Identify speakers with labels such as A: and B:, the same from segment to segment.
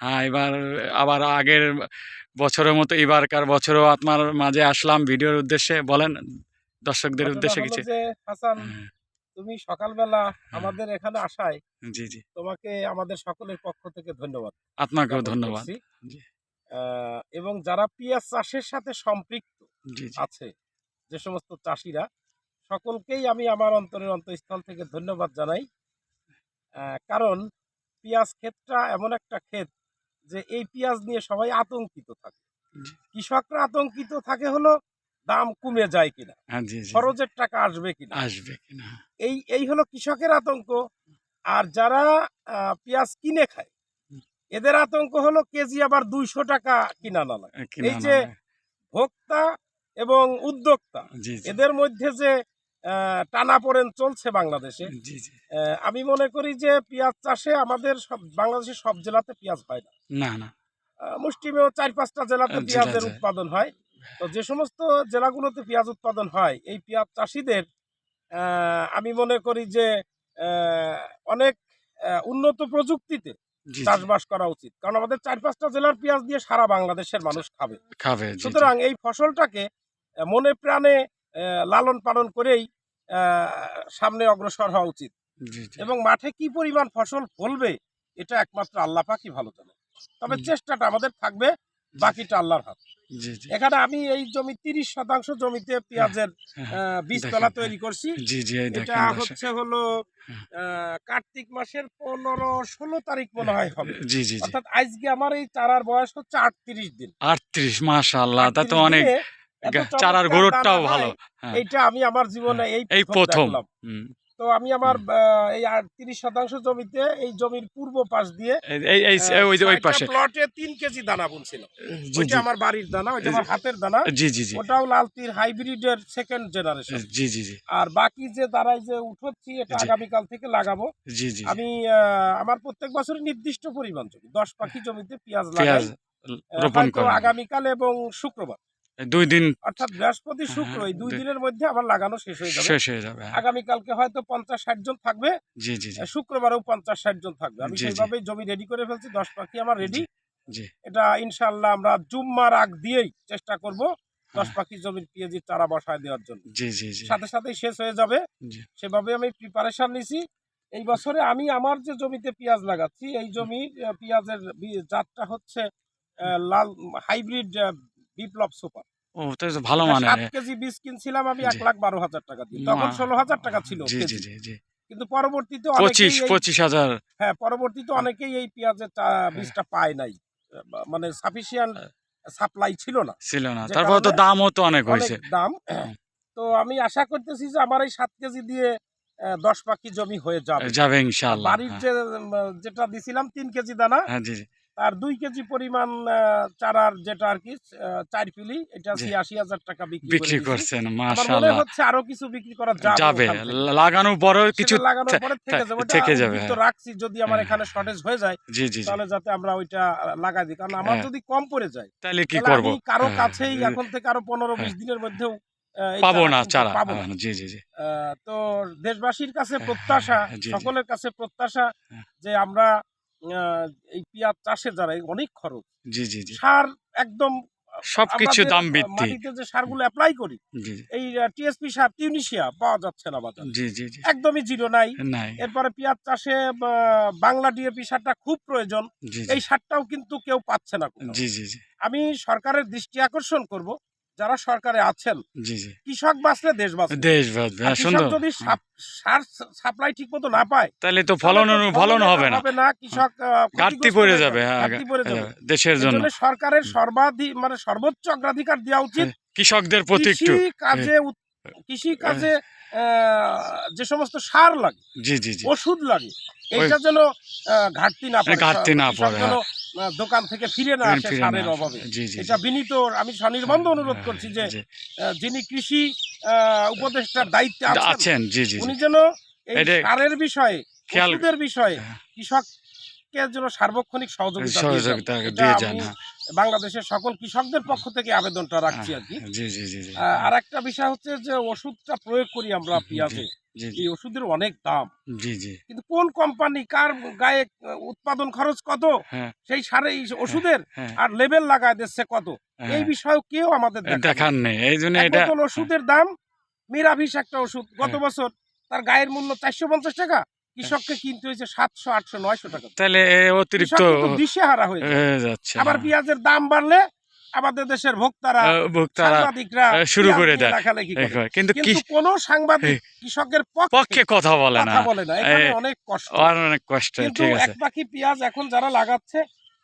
A: হ্যাঁ এবার আবার আগের বছরের মতো এবারকার বছরও আপনার মাঝে আসলাম ভিডিওর উদ্দেশ্যে। বলেন দর্শকদের উদ্দেশ্যে কিছু।
B: হাসান
A: হ্যাঁ,
B: তুমি সকালবেলা আমাদের এখানে আসায়
A: জি জি।
B: তোমাকে আমাদের সকলের পক্ষ থেকে ধন্যবাদ।
A: আপনাকেও ধন্যবাদ।
B: এবং যারা পেঁয়াজ চাষের সাথে সম্পৃক্ত আছে যে সমস্ত চাষিরা সকলকেই আমি আমার অন্তরের অন্তঃস্থল থেকে ধন্যবাদ জানাই। কারণ পেঁয়াজ ক্ষেতটা এমন একটা ক্ষেত যে এই পেঁয়াজ নিয়ে সবাই আতঙ্কিত থাকে। কৃষকরা আতঙ্কিত থাকে হলো দাম কমে যায় কিনা
A: হ্যাঁ
B: খরচের টাকা আসবে কিনা।
A: আসবে কিনা
B: এই এই হলো কৃষকের আতঙ্ক। আর যারা পেঁয়াজ কিনে খায় এদের আতঙ্ক হলো কেজি আবার দুইশো টাকা কিনা না এই যে ভোক্তা এবং উদ্যোক্তা এদের মধ্যে যে টানা পড়েন চলছে বাংলাদেশে। আমি মনে করি যে পেঁয়াজ চাষে আমাদের সব বাংলাদেশের সব জেলাতে পেঁয়াজ হয় না।
A: না না।
B: মুষ্টিমেয় চার পাঁচটা জেলাতে পেঁয়াজের উৎপাদন হয়। তো যে সমস্ত জেলাগুলোতে পেঁয়াজ উৎপাদন হয় এই পেঁয়াজ চাষিদের আমি মনে করি যে অনেক উন্নত প্রযুক্তিতে চাষবাস করা উচিত। কারণ আমাদের চার পাঁচটা জেলার পেঁয়াজ দিয়ে সারা বাংলাদেশের মানুষ খাবে।
A: খাবে।
B: সুতরাং এই ফসলটাকে মনে প্রাণে লালন পালন করেই সামনে অগ্রসর হওয়া উচিত। এবং মাঠে কি পরিমাণ ফসল ফলবে এটা একমাত্র আল্লাহ পাকই ভালো জানে। তবে চেষ্টাটা আমাদের থাকবে বাকিটা আল্লাহর হাত। এখানে আমি এই জমি তিরিশ শতাংশ জমিতে পেঁয়াজের বীজতলা তৈরি করছি। এটা হচ্ছে হলো। কার্তিক মাসের পনেরো ষোলো তারিখ মনে হয় হবে।
A: জি জি জি।
B: অর্থাৎ আজকে আমার এই চারার বয়স হচ্ছে আটত্রিশ দিন।
A: আটত্রিশ মাশাআল্লাহ তা তো অনেক চারার গ্রোথটাও ভালো।
B: হয়, এইটা আমি আমার জীবনে এই
A: প্রথম
B: তো আমি আমার এই তিরিশ শতাংশ জমিতে এই জমির পূর্ব পাশ দিয়ে
A: ওই যে ওই পাশে।
B: প্লটে তিন কেজি দানা বুনছিল। ওইটা আমার বাড়ির দানা ওইটা আমার হাতের দানা।
A: জি জি জি।
B: ওটাও লালতির হাইব্রিডের সেকেন্ড জেনারেশন
A: জি জি জি।
B: আর বাকি যে দাঁড়াই যে উঠোচ্ছি এটা। আগামীকাল থেকে লাগাবো।
A: জি জি
B: আমি আমার প্রত্যেক বছরই নির্দিষ্ট পরিমাণ জমি দশ পাখি জমিতে পেঁয়াজ লাগাই। আগামীকাল এবং শুক্রবার।
A: দুই দিন
B: অর্থাৎ বৃহস্পতি শুক্র এই দুই দিনের মধ্যে আমার লাগানো শেষ হয়ে যাবে।
A: শেষ হয়ে যাবে হ্যাঁ।
B: হয়তো জন থাকবে।
A: জি জি জি।
B: শুক্রবারেও পঞ্চাশ ষাট জন থাকবে। আমি
A: জি, জি।
B: জমি রেডি করে ফেলছি দশ পাখি আমার রেডি
A: জি
B: এটা ইনশাল্লাহ আমরা জুম্মার আগ দিয়েই চেষ্টা করব দশ
A: হ্যাঁ।
B: পাখি জমির পেঁয়াজির চারা বসায় দেওয়ার জন্য।
A: জি জি জি।
B: সাথে সাথেই শেষ হয়ে যাবে। সেভাবে আমি প্রিপারেশন নিছি। এই বছরে আমি আমার যে জমিতে পেঁয়াজ লাগাচ্ছি এই জমির পেঁয়াজের জাতটা হচ্ছে লাল হাইব্রিড বিপ্লব সুপার।
A: ও তো ভালো মানে
B: কেজি বীজ কিনছিলাম আমি লাখ বারো হাজার টাকা দিয়ে। তখন
A: মা-
B: ষোলো হাজার টাকা ছিল
A: জি জি জি জি।
B: কিন্তু পরবর্তীতে অনেকেই হ্যাঁ পরবর্তীতে অনেকেই এই পেঁয়াজের বীজটা পায় নাই। মানে সাফিসিয়েন্ট সাপ্লাই ছিল না।
A: ছিল না। তারপর তো দামও তো অনেক হয়েছে।
B: দাম। তো আমি আশা করতেছি যে আমার এই সাত কেজি দিয়ে দশ পাখি জমি হয়ে যাবে
A: যাবে ইনশাআল্লাহ
B: বাড়ির
A: হ্যাঁ।
B: যে যেটা দিছিলাম তিন কেজি দানা
A: হ্যাঁ জি জি
B: দুই কেজি পরিমাণ চারার যেটা আর কি চার ফিলি এটা। ছিয়াশি হাজার টাকা বিক্রি।
A: করছেন মাশাআল্লাহ
B: হচ্ছে আরও কিছু বিক্রি করা যাবে
A: পরেও
B: সেটা
A: কিছু
B: পরে থেকে যাবে
A: থেকে যাবে,
B: উদ্বৃত্ত
A: হ্যাঁ।
B: রাখছি যদি আমার। এখানে শর্টেজ হয়ে যায়
A: জি জি জি
B: তাহলে যাতে আমরা ওইটা লাগাই দিই কারণ আমার। যদি কম পড়ে যায়
A: তাহলে কি করব কারও
B: কাছেই এখন থেকে আরও পনেরো বিশ। দিনের মধ্যেও
A: পাবো না চারা। হ্যাঁ, জি জি জি।
B: তো দেশবাসীর কাছে
A: হ্যাঁ,
B: প্রত্যাশা
A: হ্যাঁ, জি, জি।
B: সকলের কাছে প্রত্যাশা
A: হ্যাঁ।
B: যে আমরা এই পেঁয়াজ চাষে যারা অনেক খরচ।
A: জি জি জি।
B: সার একদম
A: সবকিছু দাম বৃদ্ধি
B: মাটিতে যে সারগুলো অ্যাপ্লাই করি এই টিএসপি সার টিউনিশিয়া পাওয়া যাচ্ছে না বাজারে।
A: জি জি জি।
B: একদমই জিরো নাই। এরপরে পেঁয়াজ চাষে বাংলা ডিএপি সারটা খুব প্রয়োজন। এই সারটাও কিন্তু কেউ পাচ্ছে না
A: জি জি জি। আমি
B: সরকারের দৃষ্টি আকর্ষণ করব। যারা সরকারে আছেন কৃষক বাঁচলে দেশ বাঁচবে।
A: দেশ বাঁচবে হ্যাঁ, সুন্দর।
B: যদি সার সাপ্লাই ঠিক মতো না পায়
A: তাহলে তো ফলন ফলন হবে না
B: হবে না। কৃষক
A: ঘাটতি পড়ে যাবে হ্যাঁ
B: ঘাটতি পড়ে যাবে।
A: হ্যাঁ, দেশের জন্য।
B: সরকারের সর্বাধিক মানে সর্বোচ্চ অগ্রাধিকার দেওয়া উচিত।
A: কৃষকদের প্রতি একটু।
B: কৃষি কাজে কৃষি কাজে যে সমস্ত সার লাগে
A: জি জি জি।
B: ওষুধ লাগে এটা যেন ঘাটতি না পড়ে।
A: ঘাটতি না পড়ে,
B: দোকান থেকে ফিরে না আসে সারের অভাবে। এটা বিনীত আমি স্বনির্বন্ধ অনুরোধ
A: হ্যাঁ,
B: করছি যে যিনি কৃষি উপদেষ্টার দায়িত্বে আছেন উনি যেন এই সারের বিষয়ে ওষুধের বিষয়ে
A: হ্যাঁ।
B: কৃষককে যেন সার্বক্ষণিক সহযোগিতা দিয়ে যান।
A: হ্যাঁ,
B: বাংলাদেশের সকল কৃষকদের পক্ষ থেকে আবেদনটা রাখছি আর কি। আর একটা বিষয় হচ্ছে যে ওষুধটা প্রয়োগ করি আমরা পেঁয়াজে। এই ওষুধের অনেক দাম।
A: জি জি।
B: কিন্তু কোন কোম্পানি কার গায়ে উৎপাদন খরচ কত?
A: হ্যাঁ।
B: সেই সারে ওষুধের
A: হ্যাঁ।
B: আর লেবেল লাগায় দিচ্ছে কত?
A: হ্যাঁ।
B: এই বিষয়ে কেউ আমাদের দেখায় না।
A: দেখার নেই। এই জন্য এটা
B: ওষুধের দাম মিরাভিস একটা ওষুধ। গত
A: হ্যাঁ।
B: বছর তার গায়ের মূল্য চারশো পঞ্চাশ টাকা কৃষককে কিনতে হয়েছে সাতশো আটশো নয়শো টাকা।
A: তাহলে অতিরিক্ত
B: দিশেহারা হয়ে
A: হয়ে যাচ্ছে।
B: আবার পেঁয়াজের দাম বাড়লে আমাদের দেশের ভোক্তারা
A: ভোক্তারা
B: সাংবাদিকরা
A: শুরু করে দেয়। কিন্তু
B: কোন সাংবাদিক কৃষকের
A: পক্ষে কথা বলে না।
B: বলে না। এখানে অনেক কষ্ট।
A: অনেক কষ্ট
B: এক পাখি পেঁয়াজ এখন যারা লাগাচ্ছে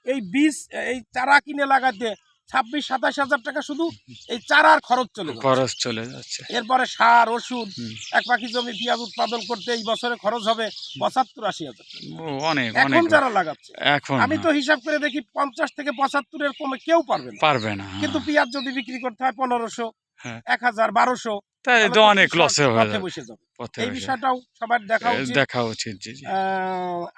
B: এই বীজ এই চারা কিনে লাগাতে ছাব্বিশ সাতাশ হাজার টাকা শুধু এই চারার খরচ চলে
A: খরচ চলে যাচ্ছে।
B: এরপরে সার ওষুধ এক পাখি জমি পেঁয়াজ উৎপাদন করতে এই বছরে খরচ হবে পঁচাত্তর আশি হাজার
A: অনেক
B: এখন যারা লাগাচ্ছে
A: এখন
B: আমি তো হিসাব করে দেখি পঞ্চাশ থেকে পঁচাত্তরের কমে কেউ পারবে না।
A: পারবে না
B: কিন্তু পেঁয়াজ যদি বিক্রি করতে হয় পনেরোশো
A: হ্যাঁ।
B: এক হাজার বারোশো
A: তাই তো
B: তো
A: অনেক লসে হয়ে
B: বসে যাবে এই বিষয়টাও সবার দেখা উচিত।
A: দেখা উচিত জি জি।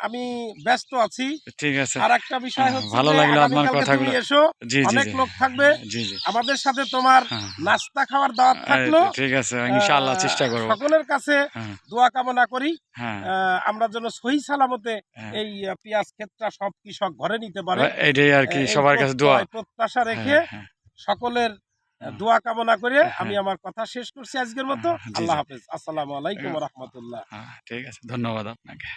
B: আমি ব্যস্ত আছি।
A: ঠিক আছে।
B: আর একটা বিষয়
A: হ্যাঁ,
B: হচ্ছে
A: ভালো লাগল আপনার কথাগুলো।
B: এসো
A: জি জি
B: অনেক লোক থাকবে।
A: জি জি।
B: আমাদের সাথে তোমার
A: হ্যাঁ
B: নাস্তা খাওয়ার দাওয়াত থাকল।
A: ঠিক আছে ইনশাআল্লাহ চেষ্টা করব।
B: সকলের কাছে
A: হ্যাঁ।
B: দোয়া কামনা করি।
A: হ্যাঁ।
B: আমরা যেন সহি সালামতে
A: হ্যাঁ।
B: এই পেঁয়াজ ক্ষেতটা সব কৃষক ঘরে নিতে পারে।
A: এটাই আর কি সবার কাছে দোয়া।
B: প্রত্যাশা রেখে
A: হ্যাঁ, হ্যাঁ,
B: সকলের
A: হ্যাঁ।
B: দোয়া কামনা করে
A: হ্যাঁ।
B: আমি আমার কথা শেষ করছি আজকের মতো।
A: হ্যাঁ,
B: আল্লাহ। হাফেজ। আসসালামু আলাইকুম
A: হ্যাঁ।
B: রহমতুল্লাহ।
A: হ্যাঁ, ঠিক আছে। ধন্যবাদ আপনাকে।